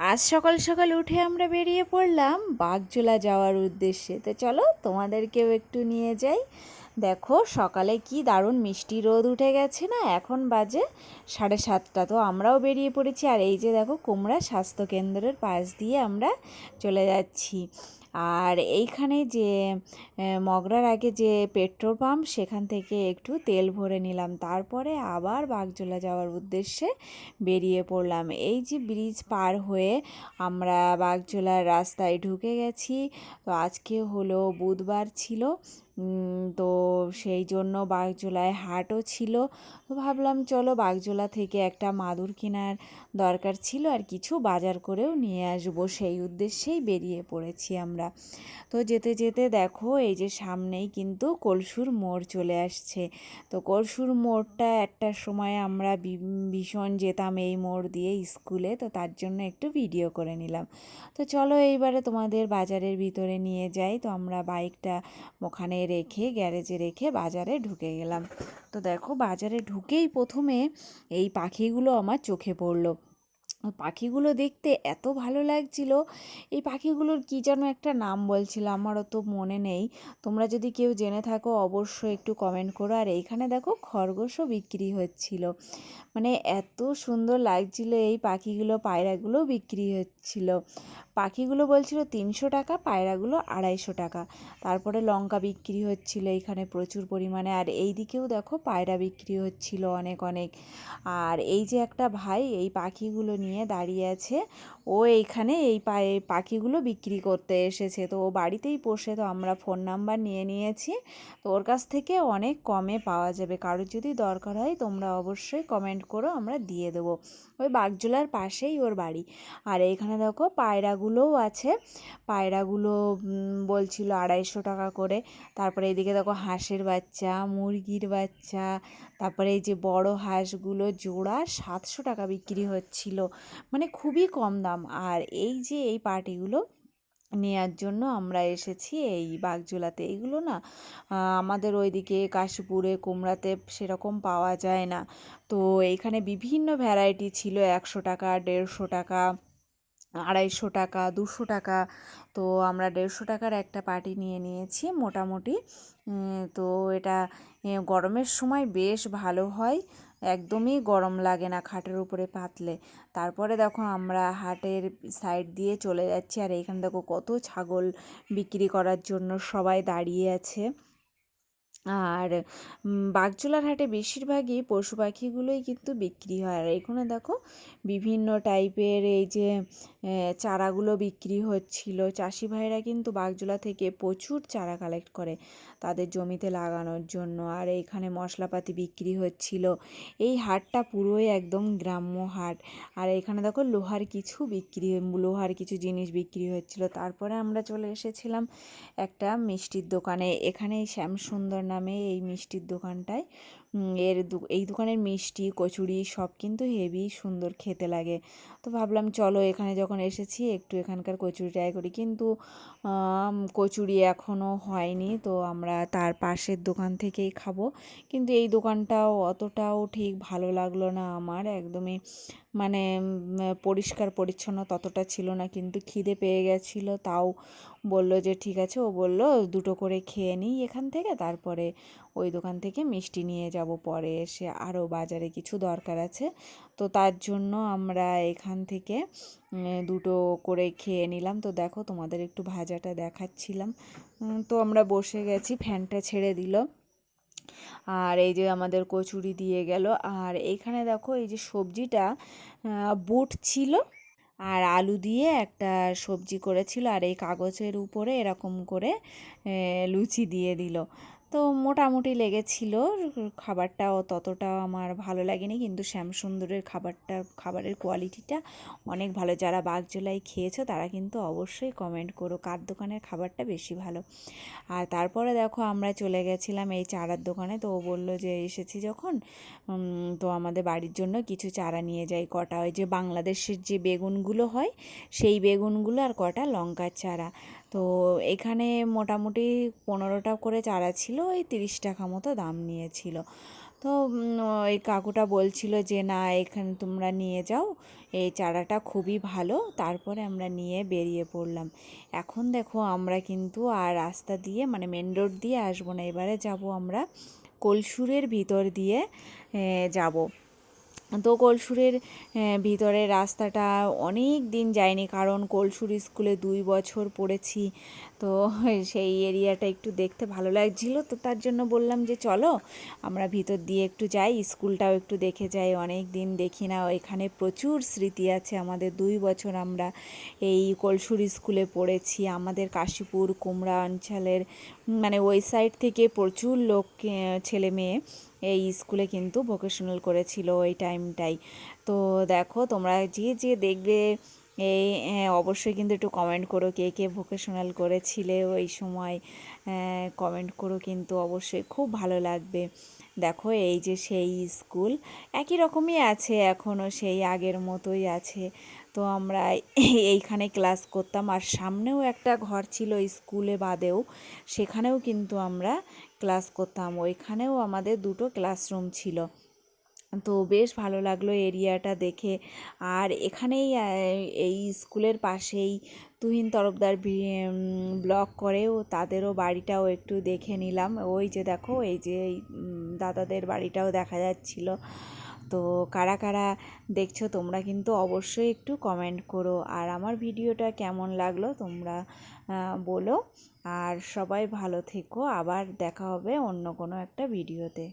আজ সকাল সকাল উঠে আমরা বেরিয়ে পড়লাম বাগজোলা যাওয়ার উদ্দেশ্যে। তো চলো তোমাদেরকেও একটু নিয়ে যাই। দেখো সকালে কি দারুণ মিষ্টি রোদ উঠে গেছে না? এখন বাজে সাড়ে সাতটা। তো আমরাও বেরিয়ে পড়েছি। আর এই যে দেখো কুমড়া স্বাস্থ্যকেন্দ্রের পাশ দিয়ে আমরা চলে যাচ্ছি। আর এইখানে যে মগরার আগে যে পেট্রোল পাম্প, সেখান থেকে একটু তেল ভরে নিলাম। তারপরে আবার বাগজোলা যাওয়ার উদ্দেশ্যে বেরিয়ে পড়লাম। এই যে ব্রিজ পার হয়ে আমরা বাগজোলার রাস্তায় ঢুকে গেছি। তো আজকে হলো বুধবার ছিল। তো সেই জন্য বাগজোলায় হাটও ছিল। তো ভাবলাম, চলো বাগজোলা থেকে একটা মাদুর কেনার দরকার ছিল আর কিছু বাজার করেও নিয়ে আসব। সেই উদ্দেশ্যেই বেরিয়ে পড়েছি আমরা। তো যেতে যেতে দেখো, এই যে সামনেই কিন্তু কলসুর মোড় চলে আসছে। তো কলসুর মোড়টা একটা সময় আমরা ভীষণ যেতাম এই মোড় দিয়ে স্কুলে, তো তার জন্য একটু ভিডিও করে নিলাম। তো চলো এইবারে তোমাদের বাজারের ভিতরে নিয়ে যাই। তো আমরা বাইকটা ওখানে রেখে, গ্যারেজে রেখে বাজারে ঢুকে গেলাম। তো দেখো, বাজারে ঢুকেই প্রথমে এই পাখিগুলো আমার চোখে পড়ল। পাখিগুলো দেখতে এত ভালো লাগছিল। এই পাখিগুলোর কী যেন একটা নাম বলছিল আমারও তো মনে নেই। তোমরা যদি কেউ জেনে থাকো অবশ্যই একটু কমেন্ট করো। আর এইখানে দেখো খরগোশও বিক্রি হচ্ছিল। মানে এত সুন্দর লাগছিল এই পাখিগুলো পায়রাগুলো বিক্রি হচ্ছিল। পাখিগুলো বলছিল তিনশো টাকা, পায়রাগুলো আড়াইশো টাকা। তারপরে লঙ্কা বিক্রি হচ্ছিল এখানে প্রচুর পরিমাণে। আর এই দিকেও দেখো পায়রা বিক্রি হচ্ছিল অনেক অনেক। আর এই যে একটা ভাই, এই পাখিগুলো নিয়ে দাঁড়িয়ে আছে। ও এইখানে এই পাখিগুলো বিক্রি করতে এসেছে। তো ও বাড়িতেই পোষে তো আমরা ফোন নাম্বার নিয়ে নিয়েছি। তো ওর কাছ থেকে অনেক কমে পাওয়া যাবে। কারোর যদি দরকার হয়, তোমরা অবশ্যই কমেন্ট করো, আমরা দিয়ে দেবো। ওই বাগজোলার পাশেই ওর বাড়ি। আর এইখানে দেখো পায়রাগুলোও আছে। পায়রাগুলো বলছিল আড়াইশো টাকা করে। তারপরে এদিকে দেখো হাঁসের বাচ্চা, মুরগির বাচ্চা। তারপরে এই যে বড় হাঁসগুলো, জোড়া সাতশো টাকা বিক্রি হচ্ছিল। মানে খুবই কম দাম। আর এই যে এই পার্টিগুলো নেয়ার জন্য আমরা এসেছি এই বাগজোলাতে। এইগুলো না আমাদের ওইদিকে কাশীপুরে, কুমড়াতে সেরকম পাওয়া যায় না। তো এইখানে বিভিন্ন ভ্যারাইটি ছিল, একশো টাকা, দেড়শো টাকা, আড়াইশো টাকা, দুশো টাকা। তো আমরা দেড়শো টাকার একটা পার্টি নিয়ে নিয়েছি মোটামুটি। তো এটা গরমের সময় বেশ ভালো হয়। একদমই গরম লাগে না খাটের উপরে পাতলে। তারপরে দেখো আমরা হাটের সাইড দিয়ে চলে যাচ্ছি আর এইখানে দেখো কত ছাগল বিক্রি করার জন্য সবাই দাঁড়িয়ে আছে। আর বাগজোলার হাটে বেশিরভাগই পশু পাখিগুলোই কিন্তু বিক্রি হয়। আর এখানে দেখো, বিভিন্ন টাইপের এই যে চারাগুলো বিক্রি হচ্ছিল। চাষি ভাইরা কিন্তু বাগজোলা থেকে প্রচুর চারা কালেক্ট করে তাদের জমিতে লাগানোর জন্য। আর এইখানে মশলাপাতি বিক্রি হচ্ছিল। এই হাটটা পুরোই একদম গ্রাম্য হাট। আর এখানে দেখো, লোহার কিছু বিক্রি, লোহার কিছু জিনিস বিক্রি হচ্ছিল। তারপরে আমরা চলে এসেছিলাম একটা মিষ্টির দোকানে। এখানে শ্যামসুন্দর নামে এই মিষ্টির দোকানটায়। এর এই দোকানের মিষ্টি, কচুরি সব কিন্তু হেভি সুন্দর খেতে লাগে। তো ভাবলাম চলো এখানে যখন এসেছি একটু এখানকার কচুরি ট্রাই করি। কিন্তু কচুরি এখনও হয়নি, তো আমরা তার পাশের দোকান থেকেই খাব। কিন্তু এই দোকানটাও অতটাও ঠিক ভালো লাগল না আমার। একদমই মানে পরিষ্কার পরিচ্ছন্ন ততটা ছিল না, কিন্তু খিদে পেয়ে গেছিল, তাও বলল যে, ঠিক আছে। ও বলল, দুটো করে খেয়ে নিই এখান থেকে, তারপরে ওই দোকান থেকে মিষ্টি নিয়ে যাব, পরে এসে আরও বাজারে কিছু দরকার আছে। তো তার জন্য আমরা এখান থেকে দুটো করে খেয়ে নিলাম। তো দেখো তোমাদের একটু ভাজাটা দেখাচ্ছিলাম। তো আমরা বসে গেছি, ফ্যানটা ছেড়ে দিল। আর এই যে আমাদের কচুরি দিয়ে গেল। আর এইখানে দেখো এই যে সবজিটা বুট ছিল আর আলু দিয়ে একটা সবজি করেছিল। আর এই কাগজের উপরে এরকম করে লুচি দিয়ে দিল। তো মোটামুটি লেগেছিল। খাবারটাও ততটা আমার ভালো লাগেনি, কিন্তু শ্যামসুন্দরের খাবারটা, খাবারের কোয়ালিটিটা অনেক ভালো। যারা বাগজোলাই খেয়েছো, তারা কিন্তু অবশ্যই কমেন্ট করো, কার দোকানের খাবারটা বেশি ভালো। আর তারপরে দেখো আমরা চলে গেছিলাম এই চারার দোকানে, তো ও বলল যে, এসেছি যখন? তো আমাদের বাড়ির জন্য কিছু চারা নিয়ে যাই, কটা ওই যে বাংলাদেশের যে বেগুনগুলো হয়, সেই বেগুনগুলো আর কটা লঙ্কার চারা। তো এখানে মোটামুটি পনেরোটা করে চারা ছিল। ওই তিরিশ টাকা মতো দাম নিয়েছিল। তো ওই কাকুটা বলছিল যে, না, এখানে তোমরা নিয়ে যাও, এই চারাটা খুবই ভালো। তারপরে আমরা নিয়ে বেরিয়ে পড়লাম। এখন দেখো, আমরা কিন্তু আর রাস্তা দিয়ে মানে মেন রোড দিয়ে আসব না, এবারে যাব আমরা কলসুরের ভিতর দিয়ে যাব। তো কলসুরের ভিতরে রাস্তাটা অনেক দিন যায়নি, কারণ কলসুর স্কুলে দুই বছর পড়েছি। তো সেই এরিয়াটা একটু দেখতে ভালো লাগছিল। তো তার জন্য বললাম যে, চলো, আমরা ভিতর দিয়ে একটু যাই, স্কুলটাও একটু দেখে যাই, অনেক দিন দেখি না। এখানে প্রচুর স্মৃতি আছে আমাদের। দুই বছর আমরা এই কলসুর স্কুলে পড়েছি। আমাদের কাশীপুর, কুমড়া অঞ্চলের মানে ওই সাইড থেকে প্রচুর লোক ছেলে মেয়ে এই স্কুলে কিন্তু ভোকেশনাল করেছিল ওই টাইমটাই তো দেখো, তোমরা যে যে দেখবে এই অবশ্যই কিন্তু একটু কমেন্ট করো কে কে ভোকেশনাল করেছিলে ওই সময়। কমেন্ট করো কিন্তু অবশ্যই, খুব ভালো লাগবে। দেখো এই যে সেই স্কুল একই রকমই আছে এখনও সেই আগের মতোই আছে। তো আমরা এইখানে ক্লাস করতাম, আর সামনেও একটা ঘর ছিল স্কুলে বাদেও, সেখানেও কিন্তু আমরা ক্লাস করতাম। ওইখানেও আমাদের দুটো ক্লাসরুম ছিল। তো বেশ ভালো লাগল এরিয়াটা দেখে। আর এখানেই এই স্কুলের পাশেই তুহিন তরফদার ব্লগ করেও তাদেরও বাড়িটাও একটু দেখে নিলাম। ওই যে দেখো, এই যে দাদাদের বাড়িটাও দেখা যাচ্ছিল। তো কারা কারা দেখছ তোমরা কিন্তু অবশ্যই একটু কমেন্ট করো। আর আমার ভিডিওটা কেমন লাগল তোমরা বলো। আর সবাই ভালো থেকো। আবার দেখা হবে অন্য কোনো একটা ভিডিওতে।